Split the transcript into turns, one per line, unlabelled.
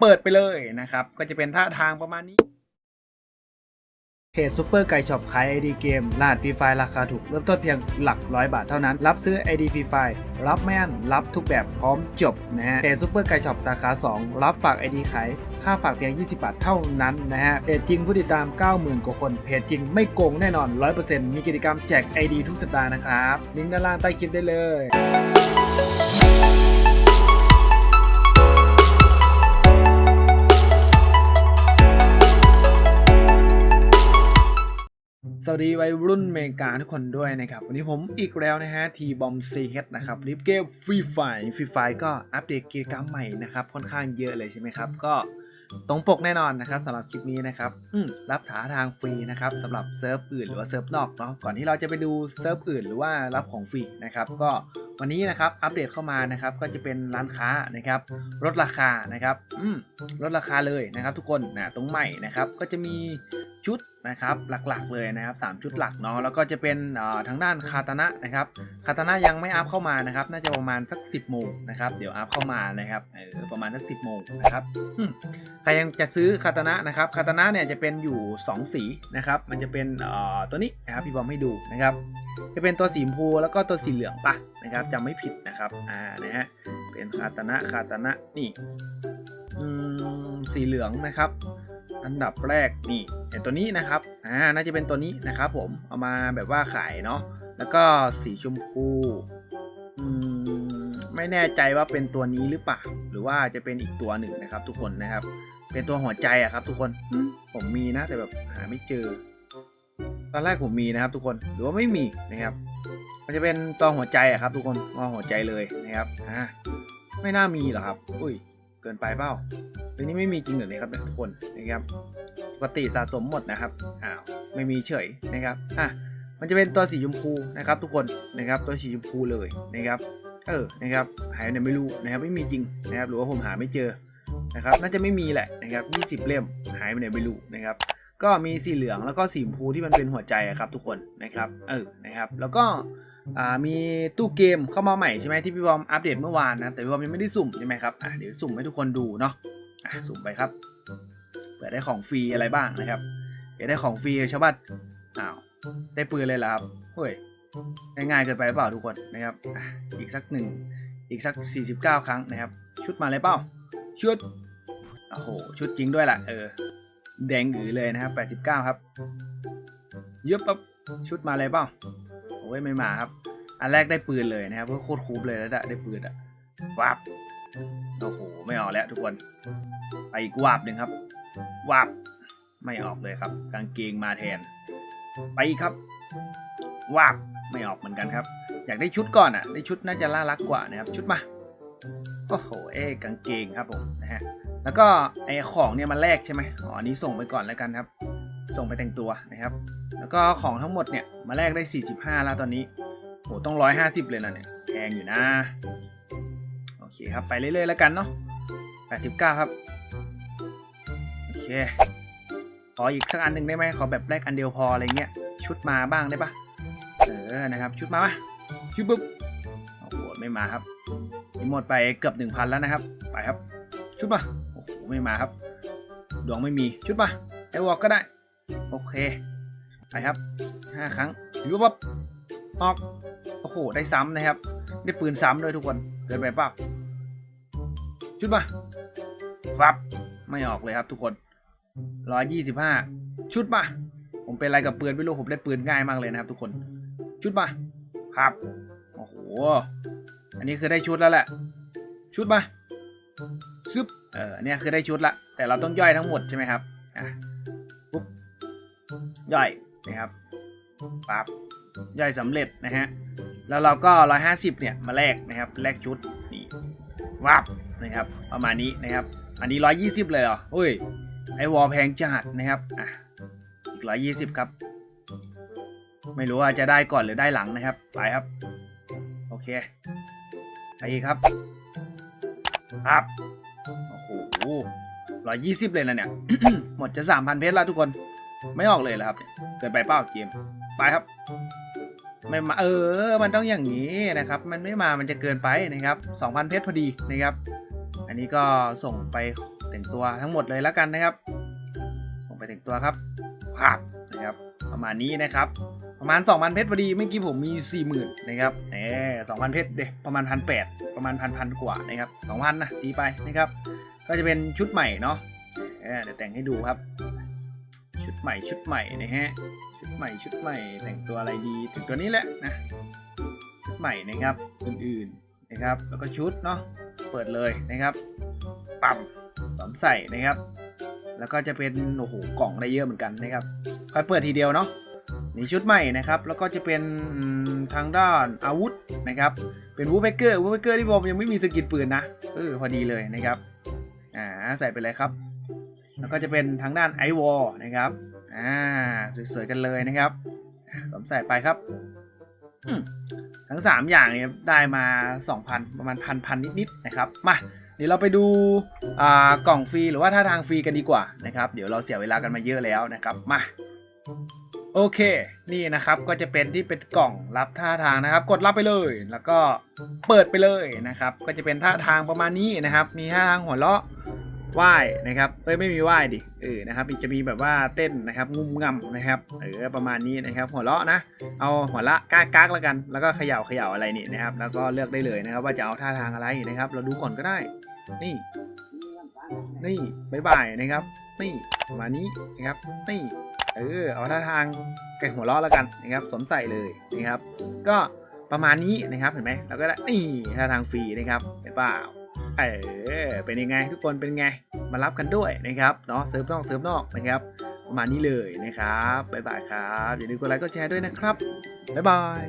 เปิดไปเลยนะครับ ก็จะเป็นท่าทางประมาณนี้ เพจซูเปอร์ไก่ช็อปขายไอดีเกม รหัสฟรีไฟราคาถูก เริ่มต้นเพียงหลักร้อยบาทเท่านั้น รับซื้อ ID ฟรีไฟรับไม่น รับทุกแบบพร้อมจบนะฮะเพจซูเปอร์ไก่ช็อปสาขา 2 รับฝาก ID ขาย ค่าฝากเพียง 20 บาทเท่านั้นนะฮะเพจจริงผู้ติดตาม 90,000 กว่าคน เพจจริงไม่โกงแน่นอน 100%มีกิจกรรมแจก ID ทุกสัปดาห์นะครับลิงก์ด้านล่างใต้คลิปได้เลย สวัสดีวัยรุ่นเมกาทุกคนด้วยนะครับ วันนี้ผมอีกแล้วนะฮะทีบอมซีเฮดนะครับริปเกมฟรีไฟฟรีไฟก็อัปเดตกิจกรรมใหม่นะครับค่อนข้างเยอะเลยใช่ไหมครับ ก็ตรงปกแน่นอนนะครับสำหรับคลิปนี้นะครับอืมรับถาทางฟรีนะครับสำหรับเซิร์ฟอื่นหรือว่าเซิร์ฟนอกเนาะก่อนที่เราจะไปดูเซิร์ฟอื่นหรือว่ารับของฟรีนะครับก็วันนี้นะครับอัปเดตเข้ามานะครับก็จะเป็นร้านค้านะครับลดราคานะครับอืมลดราคาเลยนะครับ ทุกคนนะตรงใหม่นะครับก็จะมี ชุดนะครับหลักๆเลยนะครับ3ชุดหลักเนาะแล้วก็จะเป็นทางด้านคาตานะนะครับคาตานะยังไม่อัพเข้ามานะครับน่าจะประมาณสัก 10โมงนะครับเดี๋ยวอัพเข้ามานะครับเออประมาณสัก 10โมงนะครับใครยังจะซื้อคาตานะนะครับคาตานะเนี่ยจะเป็นอยู่ 2 สีนะครับมันจะเป็นตัวนี้นะครับพี่บอมให้ดูนะครับจะเป็นตัวสีชมพูแล้วก็ตัวสีเหลืองปะนะครับจำไม่ผิดนะครับอ่านะฮะเป็นคาตานะคาตานะนี่สีเหลืองนะครับ อันดับแรกนี่เห็นตัวนี้นะครับอ่าน่าจะเป็นตัวนี้นะครับผมเอามาแบบว่าขายเนาะแล้วก็สีชมพูอืมไม่แน่ใจว่าเป็นตัวนี้หรือเปล่า หรือว่าจะเป็นอีกตัวหนึ่งนะครับ ทุกคนนะครับ เป็นตัวหัวใจอะครับ ทุกคนผมมีนะแต่แบบหาไม่เจอ ตอนแรกผมมีนะครับ ทุกคนหรือว่าไม่มีนะครับ มันจะเป็นตัวหัวใจอะครับ ทุกคนตัวหัวใจเลยนะครับอ่าไม่น่ามีหรอครับ อุ้ยเกินไปเปล่า เรื่องนี้ไม่มีจริงหรอเนี่ยครับทุกคนนะครับปกติสะสมหมดนะครับอ้าวไม่มีเฉยนะครับอะมันจะเป็นตัวสีชมพูนะครับ ทุกคนนะครับตัวสีชมพูเลยนะครับ เออนะครับหายไปไหนไม่รู้นะครับไม่มีจริงนะครับหรือว่าผมหาไม่เจอนะครับน่าจะไม่มีแหละนะครับ20 เล่มหายไปไหนไม่รู้นะครับก็มีสีเหลืองแล้วก็สีชมพูที่มันเป็นหัวใจอะครับทุกคนนะครับเออนะครับแล้วก็อ่ามีตู้เกมเข้ามาใหม่ใช่ไหมที่พี่บอมอัปเดตเมื่อวานนะแต่พี่บอมยังไม่ได้สุ่มใช่ไหมครับอะเดี๋ยวสุ่มให้ทุกคนดูเนาะ สุ่มไปครับ เผื่อได้ของฟรีอะไรบ้างนะครับเดี๋ยวได้ของฟรีชาวบ้านอ้าว ได้ปืนเลยเหรอครับเฮ้ยง่ายเกินไปหรือเปล่าทุกคนนะครับ อีกสักหนึ่ง อีกสัก 49 ครั้งนะครับ ชุดมาเลยเปล่า ชุด โอ้โห ชุดจริงด้วยล่ะ เออ แดงอือเลยนะครับ 89 ครับยอะปั๊บชุดมาเลยเปล่า โอ้ยไม่มาครับ อันแรกได้ปืนเลยนะครับก็โคตรคุ้มเลยแล้วได้ได้ปืนอะวับ โอ้โห ไม่ออกแล้วทุกคน ไปอีกวาบหนึ่งครับ วาบ ไม่ออกเลยครับ กางเกงมาแทน ไปอีกครับ วาบ ไม่ออกเหมือนกันครับ อยากได้ชุดก่อนอะได้ชุดน่าจะน่ารักกว่านะครับ ชุดมา โอ้โห เอ้กางเกงครับผมนะฮะ แล้วก็ไอของเนี่ยมันแลกใช่ไหมอ๋ออันนี้ส่งไปก่อนแล้วกันครับ ส่งไปแต่งตัวนะครับ แล้วก็ของทั้งหมดเนี่ยมาแลกได้ 45 แล้วตอนนี้โหต้อง 150 เลยนะเนี่ย แพงอยู่นะ เคครับไปเรื่อยๆแล้วกันเนาะ89 ครับ โอเค ขออีกสักอันหนึ่งได้ไหมขอแบบแรกอันเดียวพออะไรเงี้ย ชุดมาบ้างได้ปะเออ นะครับ ชุดมาปะชุดปุ๊บโอ้โห ไม่มาครับนี่หมดไปเกือบ1,000แล้วนะครับ ไปครับ ชุดมาโอ้โห ไม่มาครับ ดวงไม่มี ชุดมาไอวอลก็ได้ โอเค ไปครับห้าครั้งยุบปั๊บออก โอ้โห ได้ซ้ำนะครับ ได้ปืนซ้ำด้วยทุกคนเกินไปเปล่า ชุดมาฟับไม่ออกเลยครับทุกคนร้อยยี่สิบห้าชุดมาผมเป็นอะไรกับปืนไม่รู้ผมได้ปืนง่ายมากเลยนะครับ ทุกคนชุดมาครับโอ้โหอันนี้คือได้ชุดแล้วแหละชุดมาซึบเออเนี่ยคือได้ชุดละ แต่เราต้องย่อยทั้งหมดใช่ไหมครับอะปุ๊บย่อยนะครับปั๊บย่อยสำเร็จนะฮะแล้วเราก็ 150 เนี่ย มาแลกนะครับแลกชุดนี่ วับนะครับประมาณนี้นะครับ อันนี้ 120 เลยเหรอเฮ้ยไอวอลแพงจัดนะครับอะอีก 120 ครับ ไม่รู้ว่าจะได้ก่อนหรือได้หลังนะครับไปครับโอเคไปครับครับโอ้โหร้อยยี่สิบเลยนะเนี่ย หมดจะสามพันเพชรแล้วทุกคน ไม่ออกเลยแล้วครับเนี่ยเกินไปเป้าเกม ไปครับ ไม่มาเออ มันต้องอย่างนี้นะครับ มันไม่มามันจะเกินไปนะครับสองพันเพชรพอดีนะครับ อันนี้ก็ส่งไปแต่งตัวทั้งหมดเลยแล้วกันนะครับ ส่งไปแต่งตัวครับภาพนะครับประมาณนี้นะครับ ประมาณ 2,000 เพชรพอดีเมื่อกี้ผมมี 40,000นะครับเออ2,000 เพชรเด็ประมาณ1,800ประมาณ1,000กว่านะครับ2,000นะตีไปนะครับ ก็จะเป็นชุดใหม่เนาะเดี๋ยวแต่งให้ดูครับ ชุดใหม่ชุดใหม่นะฮะ ใหม่ชุดใหม่แต่งตัวอะไรดีแต่งตัวนี้แหละนะชุดใหม่นะครับอื่นๆนะครับแล้วก็ชุดเนาะเปิดเลยนะครับปั๊มสวมใส่นะครับ แล้วก็จะเป็นโอ้โหกล่องได้เยอะเหมือนกันนะครับค่อยเปิดทีเดียวเนาะนี่ชุดใหม่นะครับ แล้วก็จะเป็นทางด้านอาวุธนะครับ เป็นวูเบเกอร์วูเบเกอร์ที่ผมยังไม่มีสกิลปืนนะเออพอดีเลยนะครับอ่าใส่ไปเลยครับ แล้วก็จะเป็นทางด้านไอวอลนะครับ อ่าสวยๆกันเลยนะครับสวมใส่ไปครับทั้ง 3 อย่างเนี่ยได้มา 2,000 ประมาณพันพันนิดๆนะครับมาเดี๋ยวเราไปดูอ่ากล่องฟรีหรือว่าท่าทางฟรีกันดีกว่านะครับ เดี๋ยวเราเสียเวลากันมาเยอะแล้วนะครับมาโอเค นี่นะครับก็จะเป็นที่เป็นกล่องรับท่าทางนะครับ กดรับไปเลย แล้วก็เปิดไปเลยนะครับ ก็จะเป็นท่าทางประมาณนี้นะครับ มีท่าทางหัวเราะ ว่ายนะครับเอ้ยไม่มีว่ายดิเออนะครับจะมีแบบว่าเต้นนะครับงุมงำนะครับเออประมาณนี้นะครับ หัวเราะนะ เอาหัวละก้ากากแล้วกัน แล้วก็เขย่าเขย่าอะไรนี่นะครับ แล้วก็เลือกได้เลยนะครับ ว่าจะเอาท่าทางอะไรนะครับ เราดูก่อนก็ได้ นี่ นี่บายบายนะครับ นี่ประมาณนี้นะครับ นี่เออเอาท่าทางไก่หัวเราะแล้วกันนะครับสมใส่เลยนะครับ ก็ประมาณนี้นะครับเห็นไหมเราก็ได้นี่ท่าทางฟรีนะครับเห็นเปล่า เออเป็นยังไงทุกคนเป็นไงมารับกันด้วยนะครับเนาะเซิร์ฟนอกเซิร์ฟนอกนะครับ ประมาณนี้เลยนะครับบ๊ายบายครับอย่าลืมกดไลค์กดแชร์ด้วยนะครับบ๊ายบาย